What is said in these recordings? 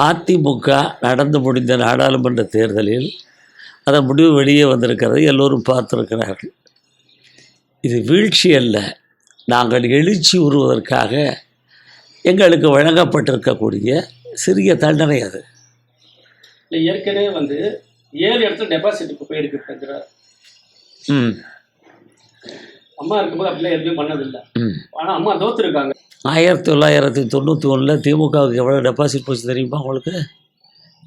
அதிமுக நடந்து முடிந்த நாடாளுமன்ற தேர்தலில் அதன் முடிவு வெளியே வந்திருக்கிறது. எல்லோரும் பார்த்திருக்கிறார்கள். இது வீழ்ச்சி அல்ல. நாங்கள் எழுச்சி உருவதற்காக எங்களுக்கு வழங்கப்பட்டிருக்கக்கூடிய சிறிய தண்டனை அது. ஏற்கனவே வந்து ஏழு இடத்துல டெபாசிட் போயிருக்கு ம். அம்மா இருக்கும்போது அப்படிலாம் எதுவுமே பண்ணதில்லை. ஆனால் அம்மா தோத்துருக்காங்க. ஆயிரத்தி தொள்ளாயிரத்தி தொண்ணூற்றி ஒன்றில் திமுகவுக்கு எவ்வளோ டெபாசிட் போச்சு தெரியுமா உங்களுக்கு?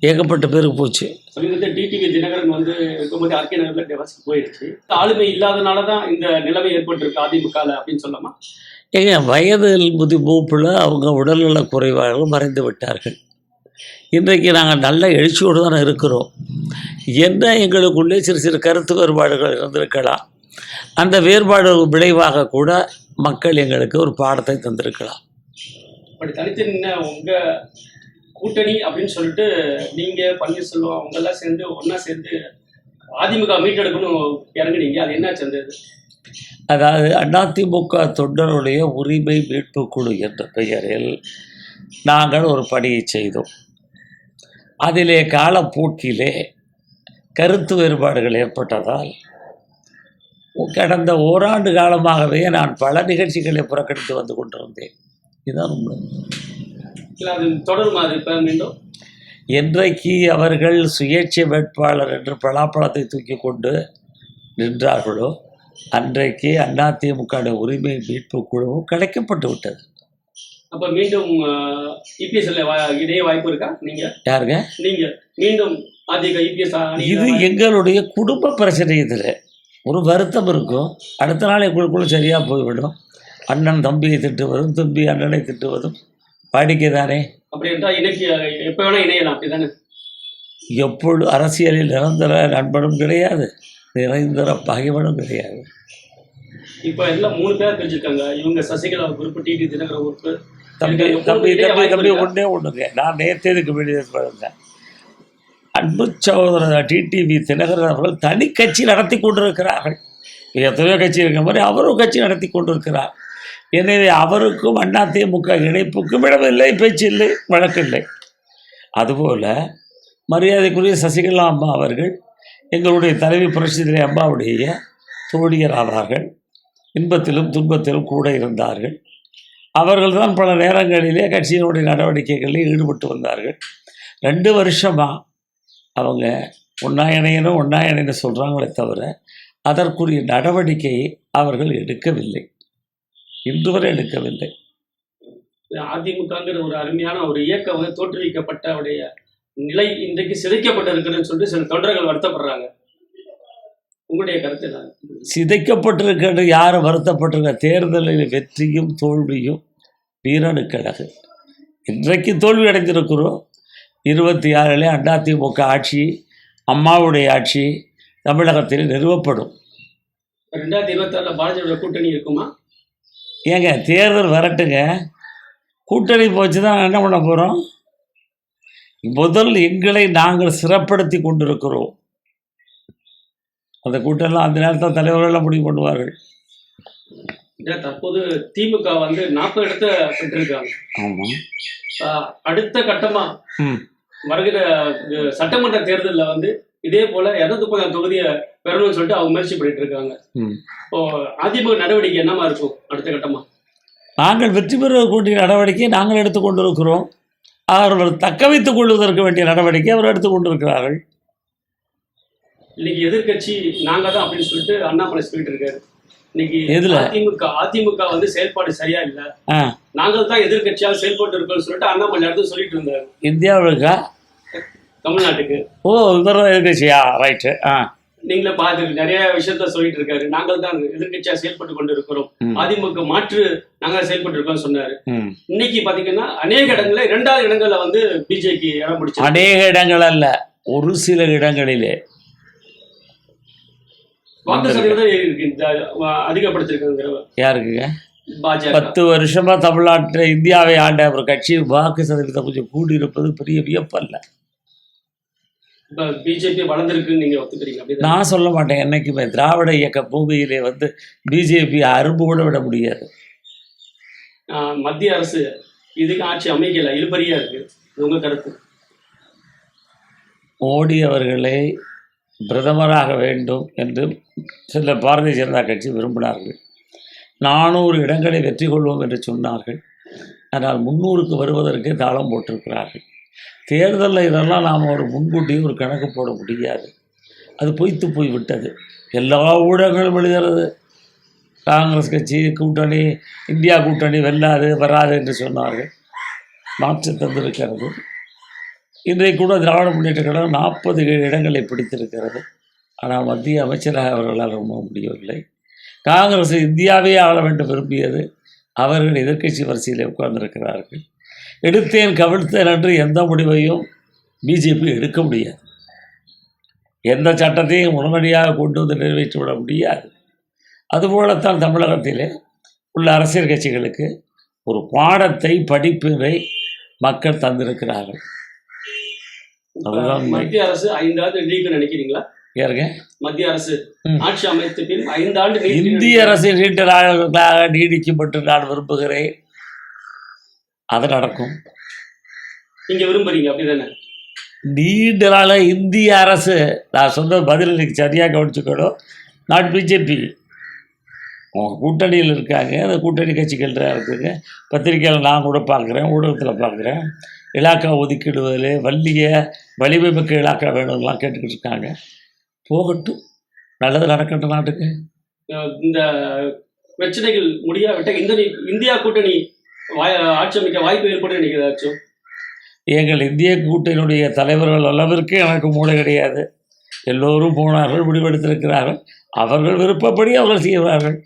ஏகப்பட்ட பேருக்கு போச்சு. சமீபத்தில் டிடிவி தினகரன் வந்து இருக்கும்போது ஆர்கே நகரில் டெபாசிட் போயிடுச்சு ஆளுமை இல்லாதனால தான் இந்த நிலைமை ஏற்பட்டிருக்கு அதிமுகவில் அப்படின்னு சொல்லலாமா? ஏங்க வயதில் முதி மூப்பில் அவங்க உடல்நலக் குறைவாக மறைந்து விட்டார்கள். இன்றைக்கு நாங்கள் நல்ல எழுச்சியோடு தான் இருக்கிறோம். என்ன எங்களுக்குள்ளே சிறு சிறு கருத்து வேறுபாடுகள் இருந்திருக்கலாம். அந்த வேறுபாடு விளைவாக கூட மக்கள் எங்களுக்கு ஒரு பாடத்தை தந்திருக்கலாம். அப்படி தனித்து உங்க கூட்டணி அப்படின்னு சொல்லிட்டு நீங்க பன்னீர்செல்வம் அவங்க எல்லாம் சேர்ந்து ஒண்ணா சேர்ந்து அதிமுக மீட்டெடுக்கணும் இறங்குனீங்க. அது இது? அதாவது அதிமுக தொண்டருடைய உரிமை மீட்பு குழு என்ற பெயரில் நாங்கள் ஒரு பணியை செய்தோம். அதிலே காலப்போக்கிலே கருத்து வேறுபாடுகள் ஏற்பட்டதால் கடந்த ஓராண்டு காலமாகவே நான் பல நிகழ்ச்சிகளை புறக்கணித்து வந்து கொண்டிருந்தேன். இதுதான் உண்மை. என்றைக்கு அவர்கள் சுயேட்சை வேட்பாளர் என்று பலாப்பழத்தை தூக்கி கொண்டு நின்றார்களோ அன்றைக்கு அதிமுக உரிமை மீட்பு குழுவும் கிடைக்கப்பட்டு விட்டது. அப்ப மீண்டும் இபிஎஸ்ல இடையே வாய்ப்பு இருக்கா? நீங்க? யாருங்க? நீங்க. மீண்டும் அதிக இபிஎஸ் இது எங்களுடைய குடும்ப பிரச்சனை இதில். ஒரு வருத்தம் இருக்கும். அடுத்த நாள் எங்களுக்குள்ள சரியாக போய்விடும். அண்ணன் தம்பியை திட்டுவதும் தம்பி அண்ணனை திட்டுவதும் வாடிக்கை தானே எப்பொழுது அரசியலில் நிரந்தர நண்பனும் கிடையாது நிரந்தர பகைவனும் கிடையாது. இப்போ எல்லாம் மூணு பேர் பிரிச்சிருக்காங்க. இவங்க Sasikala group TT Dhinakara group தம்பி தம்பி தம்பி தம்பி ஒன்றே ஒன்றுங்க நான் நேற்று இதுக்கு வெளியே இருந்தேன் அன்பு சகோதரர் டிடிவி தினகரன் அவர்கள் தனி கட்சி நடத்தி கொண்டிருக்கிறார்கள். எத்தனையோ கட்சி இருக்கிற மாதிரி அவரும் கட்சி நடத்தி கொண்டிருக்கிறார். எனவே அவருக்கும் அதிமுக இணைப்புக்கும் இடமில்லை வழக்கம் இல்லை அதுபோல் மரியாதைக்குரிய சசிகலா அம்மா அவர்கள் எங்களுடைய தலைவி புரட்சிதிரை அம்மாவுடைய தோழியர் ஆவார்கள். இன்பத்திலும் துன்பத்திலும் கூட இருந்தார்கள். அவர்கள்தான் பல நேரங்களிலே கட்சியினுடைய நடவடிக்கைகளில் ஈடுபட்டு வந்தார்கள். ரெண்டு வருஷமாக அவங்க ஒன்றா இணையணும் ஒன்றா இணையணும் சொல்கிறாங்களே தவிர அதற்குரிய நடவடிக்கையை அவர்கள் எடுக்கவில்லை. இன்று வரை எடுக்கவில்லை. அதிமுகங்கிற ஒரு அருமையான ஒரு இயக்கம் வந்து தோற்றுவிக்கப்பட்ட உடைய நிலை இன்றைக்கு சிதைக்கப்பட்டு இருக்குன்னு சொல்லிட்டு சில தொண்டர்கள் வருத்தப்படுறாங்க. உங்களுடைய கருத்து என்ன? சிதைக்கப்பட்டிருக்கின்ற யார் வருத்தப்பட்டிருக்க? தேர்தலில் வெற்றியும் தோல்வியும் வீரனுக்கழகு இன்றைக்கு தோல்வி அடைந்திருக்கிறோம். இருபத்தி ஆறில் அதிமுக ஆட்சி அம்மாவுடைய ஆட்சி தமிழகத்தில் நிறுவப்படும். ரெண்டாயிரத்தி இருபத்தாறுல பாரதியோட கூட்டணி இருக்குமா? ஏங்க தேர்தல் வரட்டுங்க. கூட்டணி போச்சு தான் என்ன பண்ண போகிறோம் முதல் எங்களை நாங்கள் சிறப்படுத்தி கொண்டிருக்கிறோம். அந்த கூட்டம்லாம் அந்த நேரத்தில் தலைவர்கள்லாம் முடிவு பண்ணுவார்கள். தற்போது திமுக வந்து நாற்பது இடத்த பெற்றிருக்காங்க ஆமாம் அடுத்த கட்டமா வருகிற சட்டமன்ற தேர்தலில் வந்து இதே போல இரநூத்தி முப்பதாம் தொகுதியை பெறணும்னு சொல்லிட்டு அவங்க முயற்சி பண்ணிட்டு இருக்காங்க. இப்போ அதிமுக நடவடிக்கை என்னமா இருக்கும் அடுத்த கட்டமா? நாங்கள் வெற்றி பெறுவதற்குரிய நடவடிக்கையை நாங்கள் எடுத்துக்கொண்டிருக்கிறோம். அவர்கள் தக்க வைத்துக் கொள்வதற்கு வேண்டிய நடவடிக்கை அவர் எடுத்துக்கொண்டிருக்கிறார்கள். இன்னைக்கு எதிர்க்கட்சி நாங்க தான் அப்படின்னு சொல்லிட்டு அண்ணாமலை சொல்லிட்டு இருக்காரு. இன்னைக்கு எதுல? அதிமுக அதிமுக வந்து செயல்பாடு சரியா இல்ல. நாங்கள் தான் எதிர்க்கட்சியாக செயல்பட்டு இருக்கோம்னு சொல்லிட்டு அண்ணாமலை இடத்துல சொல்லிட்டு இருந்தாரு. இந்தியாவுக்கா தமிழ்நாட்டுக்கு. ஓ எதிர்கட்சியா ரைட்டு ஆ. நீங்களே பார்த்து நிறைய விஷயத்த சொல்லிட்டு இருக்காரு. நாங்கள் தான் எதிர்க்கட்சியா செயல்பட்டு கொண்டு இருக்கிறோம். அதிமுக மாற்று நாங்க செயல்பட்டு இருக்கோம்னு சொன்னாரு. இன்னைக்கு பாத்தீங்கன்னா அநேக இடங்கள்ல இரண்டாவது இடங்கள்ல வந்து பிஜேபி இடம் பிடிச்சு அநேக இடங்கள் அல்ல ஒரு சில இடங்களிலே. வாக்கு சதவீதம் யாருக்குங்க? பத்து வருஷமா தமிழ்நாட்டில் இந்தியாவை ஆண்ட ஒரு கட்சி வாக்கு சதவீதம் கொஞ்சம் கூடி இருப்பது பெரிய வியப்பல்ல. பிஜேபி வளர்ந்துருக்குன்னு நீங்க ஒத்துக்கிறீங்க. அப்படிதான்? நான் சொல்ல மாட்டேன். என்னைக்குமே திராவிட இயக்க பூமியிலே வந்து பிஜேபி அரும்பு கூட விட முடியாது. மத்திய அரசு இதுக்கு ஆட்சி அமைக்கல. இழுபறியா இருக்கு. இது உங்க கருத்து. மோடி அவர்களை பிரதமராக வேண்டும் என்று சில பாரதிய ஜனதா கட்சி விரும்பினார்கள். நானூறு இடங்களை வெற்றி கொள்வோம் என்று சொன்னார்கள். ஆனால் முன்னூறுக்கு வருவதற்கு தாளம் போட்டிருக்கிறார்கள். தேர்தலில் இதெல்லாம் நாம் ஒரு முன்கூட்டியும் ஒரு கணக்கு போட முடியாது. அது பொய்த்து போய் விட்டது எல்லா ஊடகங்களும் எழுதுகிறது. காங்கிரஸ் கட்சி கூட்டணி இந்தியா கூட்டணி வெல்லாது வராது என்று சொன்னார்கள். மாற்று தந்திருக்கிறது. இன்றைக்கு கூட திராவிட முன்னேற்ற கழகம் நாற்பது இடங்களை பிடித்திருக்கிறது. ஆனால் மத்திய அமைச்சராக அவர்களால் ரொம்ப முடியவில்லை. காங்கிரஸ் இந்தியாவே ஆள வேண்டும் விரும்பியது. அவர்கள் எதிர்க்கட்சி வரிசையில் உட்கார்ந்திருக்கிறார்கள். எடுத்தேன் கவிழ்த்தேன் என்று எந்த முடிவையும் பிஜேபி எடுக்க முடியாது. எந்த சட்டத்தையும் உடனடியாக கொண்டு வந்து நிறைவேற்றி விட முடியாது. அதுபோலத்தான் தமிழகத்திலே உள்ள அரசியல் கட்சிகளுக்கு ஒரு பாடத்தை படிப்பினை மக்கள் தந்திருக்கிறார்கள். அதுதான். மத்திய அரசு ஐந்தாண்டு நீடிக்க நினைக்கிறீங்களா? ஏறுங்க மத்திய அரசு. ஆட்சி அமைத்த பின் ஐந்தாண்டு இந்திய அரசு நீண்டதாக நீடிக்கும் என்று நான் விரும்புகிறேன். அது நடக்கும். நீங்க விரும்புறீங்க அப்படிதானே? நீண்ட நாளாக இந்திய அரசு நான் சொன்ன பதில் இன்னைக்கு சரியாக கவனிச்சுக்கணும். Not BJP. அவங்க கூட்டணியில் இருக்காங்க. அந்த கூட்டணி கட்சிகள் இருக்குங்க? பத்திரிக்கையில் நான் கூட பார்க்குறேன் ஊடகத்தில் பார்க்குறேன். இலாக்கா ஒதுக்கிடுவதில் வள்ளிய வலிமை மிக்க இலாக்கா வேணும்லாம் கேட்டுக்கிட்டு இருக்காங்க போகட்டும். நல்லது நடக்கட்டும் நாட்டுக்கு. இந்த பிரச்சனைகள் முடியாவிட்ட இந்த இந்தியா கூட்டணி ஆட்சி அமைக்க வாய்ப்பு ஏற்படும் நினைக்கிறதாச்சும் எங்கள் இந்திய கூட்டணியுடைய தலைவர்கள் அளவிற்கு எனக்கு மூளை கிடையாது. எல்லோரும் போனார்கள் முடிவெடுத்திருக்கிறார்கள். அவர்கள் விருப்பப்படி அவர்கள் செய்வார்கள்.